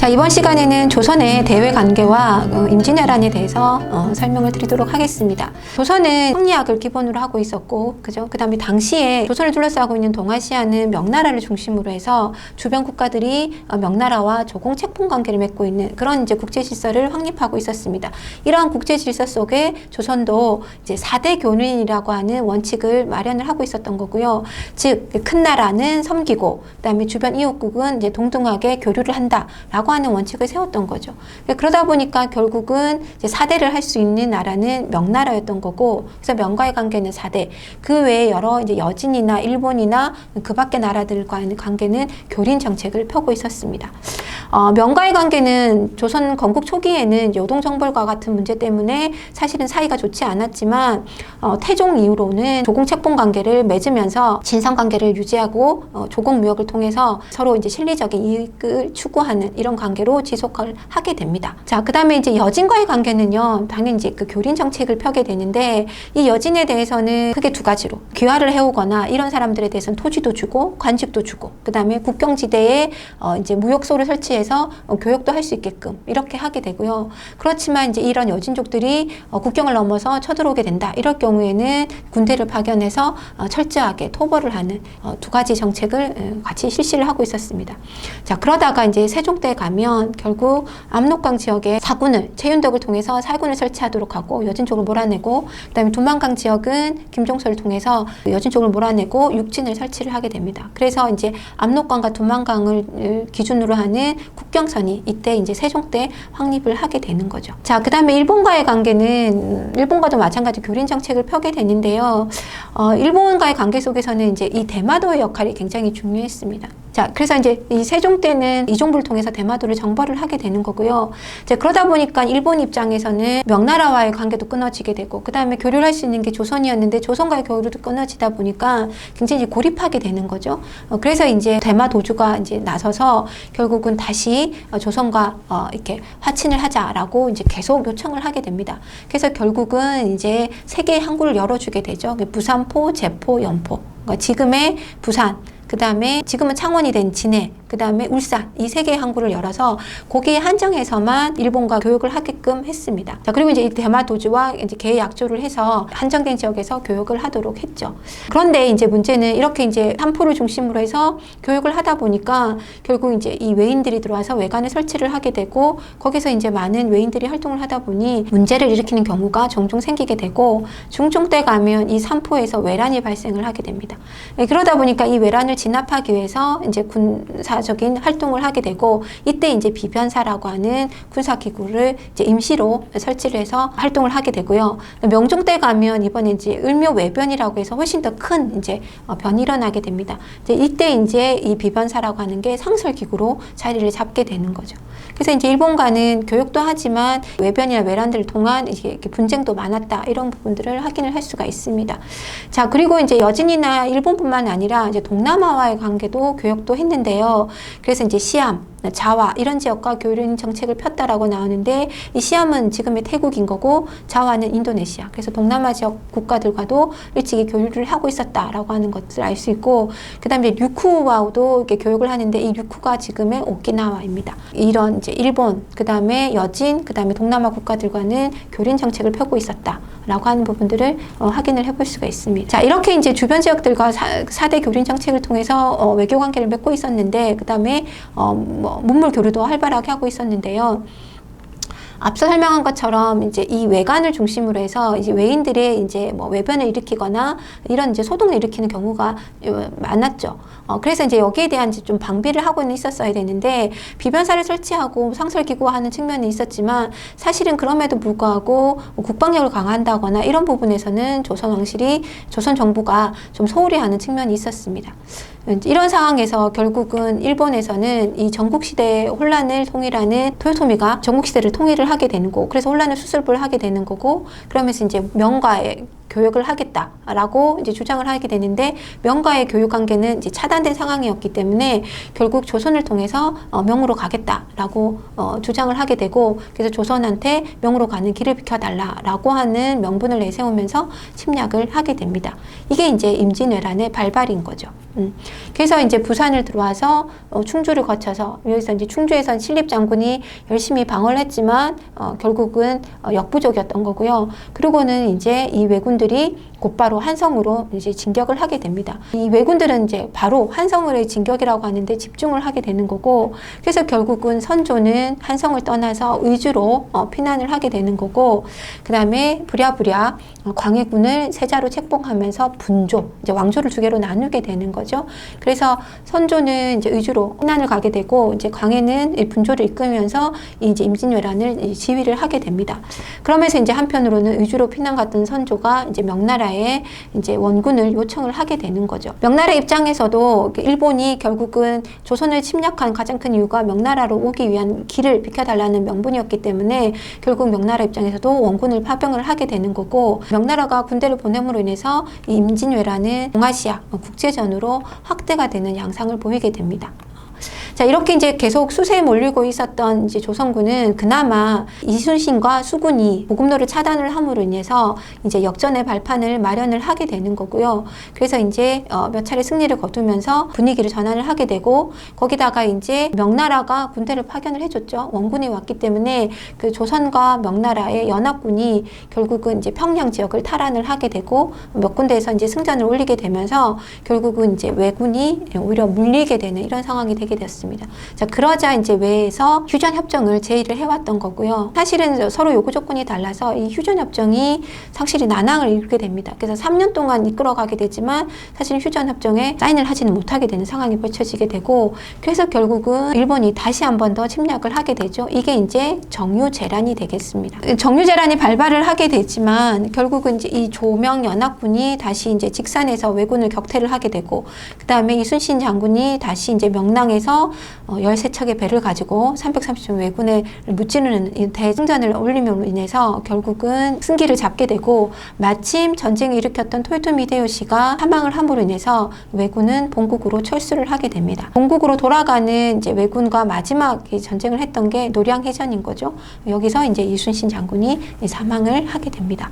자 이번 시간에는 조선의 대외 관계와 어, 임진왜란에 대해서 어, 설명을 드리도록 하겠습니다. 조선은 성리학을 기본으로 하고 있었고, 그죠? 그 다음에 당시에 조선을 둘러싸고 있는 동아시아는 명나라를 중심으로 해서 주변 국가들이 어, 명나라와 조공 책봉 관계를 맺고 있는 그런 이제 국제 질서를 확립하고 있었습니다. 이러한 국제 질서 속에 조선도 이제 4대 교륜이라고 하는 원칙을 마련을 하고 있었던 거고요. 즉, 큰 나라는 섬기고, 그 다음에 주변 이웃국은 이제 동등하게 교류를 한다라고 하는 원칙을 세웠던 거죠. 그러다 보니까 결국은 이제 4대를 할 수 있는 나라는 명나라였던 거고, 그래서 명과의 관계는 4대. 그 외에 여러 이제 여진이나 일본이나 그 밖의 나라들과의 관계는 교린 정책을 펴고 있었습니다. 어, 명과의 관계는 조선 건국 초기에는 요동 정벌과 같은 문제 때문에 사실은 사이가 좋지 않았지만 어, 태종 이후로는 조공 책봉 관계를 맺으면서 진성 관계를 유지하고 어, 조공 무역을 통해서 서로 이제 실리적인 이익을 추구하는 이런 관계로 지속을 하게 됩니다. 자, 그 다음에 이제 여진과의 관계는요. 당연히 이제 그 교린 정책을 펴게 되는데 이 여진에 대해서는 크게 두 가지로 귀화를 해오거나 이런 사람들에 대해서는 토지도 주고 관직도 주고 그 다음에 국경지대에 어, 이제 무역소를 설치해서 어, 교역도 할 수 있게끔 이렇게 하게 되고요. 그렇지만 이제 이런 여진족들이 어, 국경을 넘어서 쳐들어오게 된다. 이럴 경우에는 군대를 파견해서 어, 철저하게 토벌을 하는 어, 두 가지 정책을 어, 같이 실시를 하고 있었습니다. 자 그러다가 이제 세종 때 가면 결국 압록강 지역에 사군을 최윤덕을 통해서 사군을 설치하도록 하고 여진 쪽을 몰아내고 그다음에 두만강 지역은 김종서를 통해서 여진 쪽을 몰아내고 육진을 설치를 하게 됩니다. 그래서 이제 압록강과 두만강을 어, 기준으로 하는 국경선이 이때 이제 세종 때 확립을 하게 되는 거죠. 자 그다음에 일본과의 관계는 음, 일본과도 마찬가지 교린 정책을 펴게 되는데요. 어, 일본과의 관계 속에서는 이제 이 대마도의 역할이 굉장히 중요했습니다. 자, 그래서 이제 이 세종 때는 이종부를 통해서 대마도를 정벌을 하게 되는 거고요. 이제 그러다 보니까 일본 입장에서는 명나라와의 관계도 끊어지게 되고, 그 다음에 교류를 할 수 있는 게 조선이었는데 조선과의 교류도 끊어지다 보니까 굉장히 고립하게 되는 거죠. 어, 그래서 이제 대마도주가 이제 나서서 결국은 다시 어, 조선과 어, 이렇게 화친을 하자라고 이제 계속 요청을 하게 됩니다. 그래서 결국은 이제 세 개의 항구를 열어주게 되죠. 부산포, 제포, 연포. 그러니까 지금의 부산, 그 다음에 지금은 창원이 된 진해, 그 다음에 울산 이 세 개의 항구를 열어서 거기에 한정해서만 일본과 교역을 하게끔 했습니다. 자 그리고 이제 이 대마 도주와 이제 계약 약조를 해서 한정된 지역에서 교역을 하도록 했죠. 그런데 이제 문제는 이렇게 이제 삼포를 중심으로 해서 교역을 하다 보니까 결국 이제 이 외인들이 들어와서 외관을 설치를 하게 되고 거기서 이제 많은 외인들이 활동을 하다 보니 문제를 일으키는 경우가 종종 생기게 되고 중종 때 가면 이 삼포에서 외란이 발생을 하게 됩니다. 네, 그러다 보니까 이 외란을 진압하기 위해서 이제 군사 적인 활동을 하게 되고 이때 이제 비변사라고 하는 군사 기구를 이제 임시로 설치를 해서 활동을 하게 되고요. 명종 때 가면 이번에 이제 을묘 외변이라고 해서 훨씬 더 큰 이제 어, 변이 일어나게 됩니다. 이제 이때 이제 이 비변사라고 하는 게 상설 기구로 자리를 잡게 되는 거죠. 그래서 이제 일본과는 교육도 하지만 외변이나 통한 이제 이렇게 분쟁도 많았다 이런 부분들을 확인을 할 수가 있습니다. 자 그리고 이제 여진이나 일본뿐만 아니라 이제 동남아와의 관계도 교역도 했는데요. 그래서 이제 시암, 자와 이런 지역과 교류인 정책을 폈다라고 나오는데 이 시암은 지금의 태국인 거고 자와는 인도네시아. 그래서 동남아 지역 국가들과도 일찍이 교류를 하고 있었다라고 하는 것을 알 수 있고 그다음에 류쿠와도 이렇게 교육을 하는데 이 류쿠가 지금의 오키나와입니다. 이런 이제 일본, 그다음에 여진, 그다음에 동남아 국가들과는 교린 정책을 펴고 있었다 라고 하는 부분들을 어, 확인을 해볼 수가 있습니다. 자 이렇게 이제 주변 지역들과 사, 대 교린 정책을 통해서 어, 외교 관계를 맺고 있었는데 그 다음에 어, 뭐 문물 교류도 활발하게 하고 있었는데요. 앞서 설명한 것처럼 이제 이 외관을 중심으로 해서 이제 외인들의 이제 뭐 외변을 일으키거나 이런 이제 소동을 일으키는 경우가 많았죠. 어, 그래서 이제 여기에 대한 이제 좀 방비를 하고는 있었어야 되는데 비변사를 설치하고 상설기구화하는 측면이 있었지만 사실은 그럼에도 불구하고 뭐 국방력을 강화한다거나 이런 부분에서는 조선 왕실이 조선 정부가 좀 소홀히 하는 측면이 있었습니다. 이런 상황에서 결국은 일본에서는 이 전국시대의 혼란을 통일하는 토요토미가 전국시대를 통일을 하게 되는 거고, 그래서 혼란을 수습을 하게 되는 거고, 그러면서 이제 명과의 교역을 하겠다라고 이제 주장을 하게 되는데 명과의 교육 관계는 이제 차단된 상황이었기 때문에 결국 조선을 통해서 어, 명으로 가겠다라고 어, 주장을 하게 되고 그래서 조선한테 명으로 가는 길을 비켜달라라고 하는 명분을 내세우면서 침략을 하게 됩니다. 이게 이제 임진왜란의 발발인 거죠. 음. 그래서 이제 부산을 들어와서 어, 충주를 거쳐서 여기서 이제 충주에선 신립 장군이 열심히 방어를 했지만 어, 결국은 어, 역부족이었던 거고요. 그리고는 이제 이 왜군 들이 곧바로 한성으로 이제 진격을 하게 됩니다. 이 왜군들은 이제 바로 한성으로의 진격이라고 하는데 집중을 하게 되는 거고, 그래서 결국은 선조는 한성을 떠나서 의주로 어, 피난을 하게 되는 거고, 그 다음에 부랴부랴 어, 광해군을 세자로 책봉하면서 분조, 이제 왕조를 두 개로 나누게 되는 거죠. 그래서 선조는 이제 의주로 피난을 가게 되고, 이제 광해는 이 분조를 이끌면서 이 이제 임진왜란을 이 지휘를 하게 됩니다. 그러면서 이제 한편으로는 의주로 피난 갔던 선조가 이제 명나라에 이제 원군을 요청을 하게 되는 거죠. 명나라 입장에서도 일본이 결국은 조선을 침략한 가장 큰 이유가 명나라로 오기 위한 길을 비켜달라는 명분이었기 때문에 결국 명나라 입장에서도 원군을 파병을 하게 되는 거고 명나라가 군대를 보냄으로 인해서 이 임진왜란은 동아시아 국제전으로 확대가 되는 양상을 보이게 됩니다. 자, 이렇게 이제 계속 수세에 몰리고 있었던 이제 조선군은 그나마 이순신과 수군이 보급로를 차단을 함으로 인해서 이제 역전의 발판을 마련을 하게 되는 거고요. 그래서 이제 어, 몇 차례 승리를 거두면서 분위기를 전환을 하게 되고 거기다가 이제 명나라가 군대를 파견을 해줬죠. 원군이 왔기 때문에 그 조선과 명나라의 연합군이 결국은 이제 평양 지역을 탈환을 하게 되고 몇 군데에서 이제 승전을 올리게 되면서 결국은 이제 왜군이 오히려 물리게 되는 이런 상황이 되게 됐습니다. 자, 그러자 이제 외에서 휴전 협정을 제의를 해왔던 거고요. 사실은 서로 요구 조건이 달라서 이 휴전 협정이 확실히 난항을 일으게 됩니다. 그래서 3년 동안 이끌어가게 되지만 사실 휴전 협정에 사인을 하지는 못하게 되는 상황이 벌쳐지게 되고 그래서 결국은 일본이 다시 한 번 더 침략을 하게 되죠. 이게 이제 정유 재란이 되겠습니다. 정유 재란이 발발을 하게 되지만 결국은 이제 이 조명 연합군이 다시 이제 직산에서 왜군을 격퇴를 하게 되고 그 다음에 이순신 장군이 다시 이제 명랑에서 어, 13척의 배를 가지고 330점 왜군을 무찌르는 이 대승전을 올림으로 인해서 결국은 승기를 잡게 되고 마침 전쟁을 일으켰던 토요토미 히데요시가 사망을 함으로 인해서 왜군은 본국으로 철수를 하게 됩니다. 본국으로 돌아가는 이제 왜군과 마지막 이 전쟁을 했던 게 노량해전인 거죠. 여기서 이제 이순신 장군이 사망을 하게 됩니다.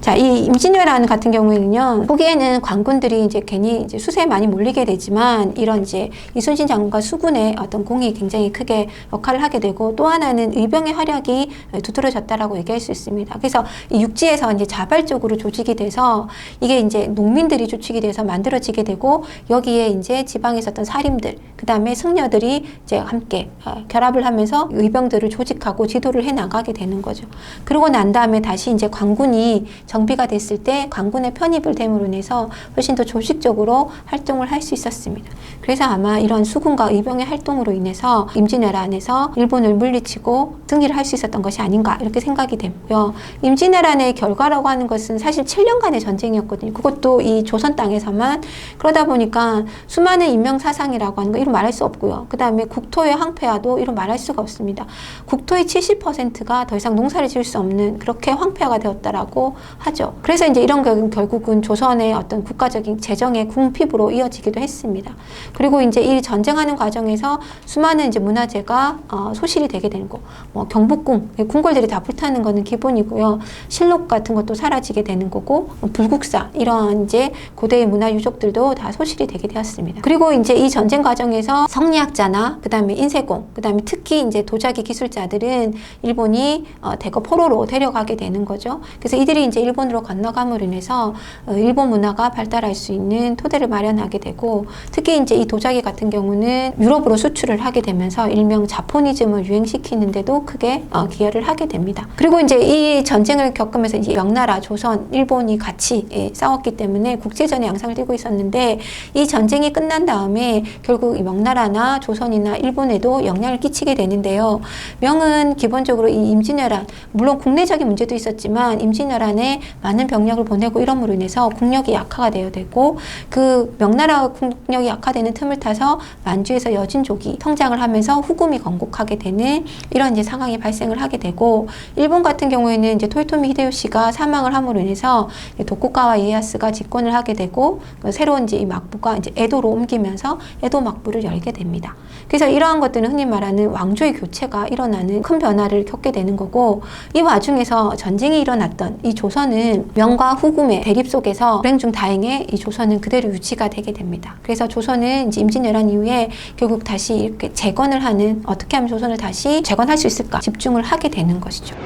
자, 이 임진왜란 같은 경우에는요, 보기에는 관군들이 이제 괜히 이제 수세에 많이 몰리게 되지만 이런 이제 이순신 장군과 수군의 어떤 공이 굉장히 크게 역할을 하게 되고 또 하나는 의병의 활약이 두드러졌다라고 얘기할 수 있습니다. 그래서 이 육지에서 이제 자발적으로 조직이 돼서 이게 이제 농민들이 주축이 돼서 만들어지게 되고 여기에 이제 지방에 있었던 사림들, 그 다음에 승려들이 이제 함께 어, 결합을 하면서 의병들을 조직하고 지도를 해 나가게 되는 거죠. 그러고 난 다음에 다시 이제 관군이 정비가 됐을 때 관군의 편입을 됨으로 인해서 훨씬 더 조직적으로 활동을 할 수 있었습니다. 그래서 아마 이런 수군과 의병의 활동으로 인해서 임진왜란에서 일본을 물리치고 승리를 할 수 있었던 것이 아닌가 이렇게 생각이 되고요. 임진왜란의 결과라고 하는 것은 사실 7년간의 전쟁이었거든요. 그것도 이 조선 땅에서만 그러다 보니까 수많은 인명 사상이라고 하는 거 이런 말할 수 없고요. 그 다음에 국토의 황폐화도 이런 말할 수가 없습니다. 국토의 70%가 더 이상 농사를 지을 수 없는 그렇게 황폐화가 되었다라고 하죠. 그래서 이제 이런 결- 결국은 조선의 어떤 국가적인 재정의 궁핍으로 이어지기도 했습니다. 그리고 이제 이 전쟁하는 과정에서 수많은 이제 문화재가 어, 소실이 되게 되는 거, 뭐 경복궁, 궁궐들이 다 불타는 거는 기본이고요. 실록 같은 것도 사라지게 되는 거고, 뭐 불국사 이런 이제 고대의 문화 유적들도 다 소실이 되게 되었습니다. 그리고 이제 이 전쟁 과정에서 성리학자나 그다음에 인쇄공, 그다음에 특히 이제 도자기 기술자들은 일본이 어, 대거 포로로 데려가게 되는 거죠. 그래서 이들이 이제 일본으로 건너감으로 인해서 어, 일본 문화가 발달할 수 있는 토대를 마련하게 되고 특히 이제 이 도자기 같은 경우는 유럽 으로 수출을 하게 되면서 일명 자포니즘을 유행시키는데도 크게 어, 기여를 하게 됩니다. 그리고 이제 이 전쟁을 겪으면서 이제 명나라, 조선, 일본이 같이 예, 싸웠기 때문에 국제전의 양상을 띠고 있었는데 이 전쟁이 끝난 다음에 결국 이 명나라나 조선이나 일본에도 영향을 끼치게 되는데요. 명은 기본적으로 이 임진왜란 물론 국내적인 문제도 있었지만 임진왜란에 많은 병력을 보내고 이럼으로 인해서 국력이 약화가 되어 되고 그 명나라 국력이 약화되는 틈을 타서 만주에서 여진 신족이 성장을 하면서 후금이 건국하게 되는 이런 이제 상황이 발생을 하게 되고 일본 같은 경우에는 이제 토요토미 히데요시가 사망을 함으로 인해서 도쿠가와 이에야스가 집권을 하게 되고 그 새로운 이제 이 막부가 이제 에도로 옮기면서 에도 막부를 열게 됩니다. 그래서 이러한 것들은 흔히 말하는 왕조의 교체가 일어나는 큰 변화를 겪게 되는 거고 이 와중에서 전쟁이 일어났던 이 조선은 명과 후금의 대립 속에서 불행 중 다행에 이 조선은 그대로 유지가 되게 됩니다. 그래서 조선은 이제 임진왜란 이후에 결국 다시 이렇게 재건을 하는 어떻게 하면 조선을 다시 재건할 수 있을까 집중을 하게 되는 것이죠.